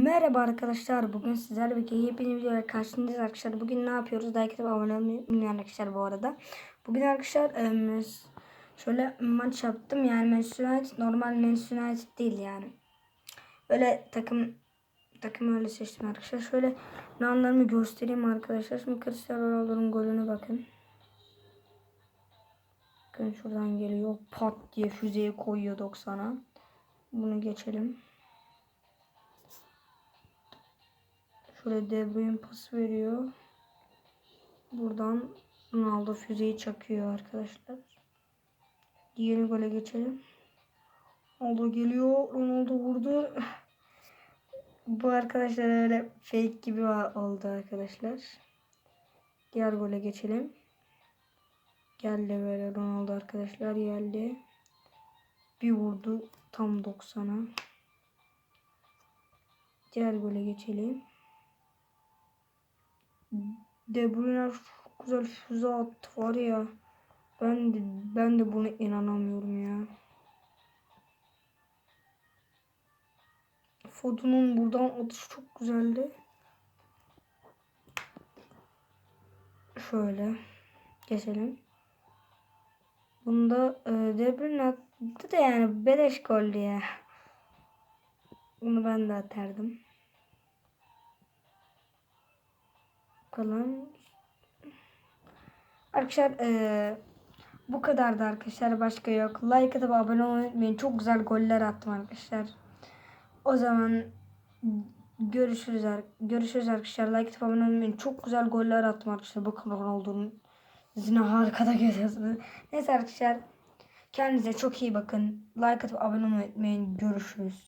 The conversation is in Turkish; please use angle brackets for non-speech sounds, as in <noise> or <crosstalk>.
Merhaba arkadaşlar. Bugün sizlerle birlikte yepyeni videoya karşınızdayız arkadaşlar. Bugün ne yapıyoruz? Like atıp abone unutmayın arkadaşlar bu arada. Bugün arkadaşlar şöyle maç yaptım. Yani Manchester normal Manchester değil yani. Böyle takım takım öyle seçtim arkadaşlar. Şöyle lanlarımı göstereyim arkadaşlar. Şimdi Cristiano Ronaldo'nun golüne bakın. Bakın şuradan geliyor. Pat diye füzeyi koyuyor 90'a. Bunu geçelim. Şöyle De Bruyne pas veriyor. Buradan Ronaldo füzeyi çakıyor arkadaşlar. Diğer gole geçelim. Ronaldo geliyor. Ronaldo vurdu. <laughs> Bu arkadaşlar öyle fake gibi oldu arkadaşlar. Diğer gole geçelim. Geldi böyle Ronaldo arkadaşlar geldi. Bir vurdu tam 90'a. Diğer gole geçelim. De Bruyne çok güzel füze attı var ya. Ben de, ben de buna inanamıyorum ya. Foden'un buradan atışı çok güzeldi. Şöyle geçelim. Bunda e, De Bruyne attı da yani beleş goldü ya. Bunu ben de atardım. Bakalım. Arkadaşlar eee, bu kadardı arkadaşlar. Başka yok. Like atıp abone olmayı unutmayın. Çok güzel goller attım arkadaşlar. O zaman görüşürüz. Görüşürüz arkadaşlar. Like atıp abone olmayı unutmayın. Çok güzel goller attım arkadaşlar. Bakın olduğunu Yine harikada görüyorsunuz. Neyse arkadaşlar. Kendinize çok iyi bakın. Like atıp abone olmayı unutmayın. Görüşürüz.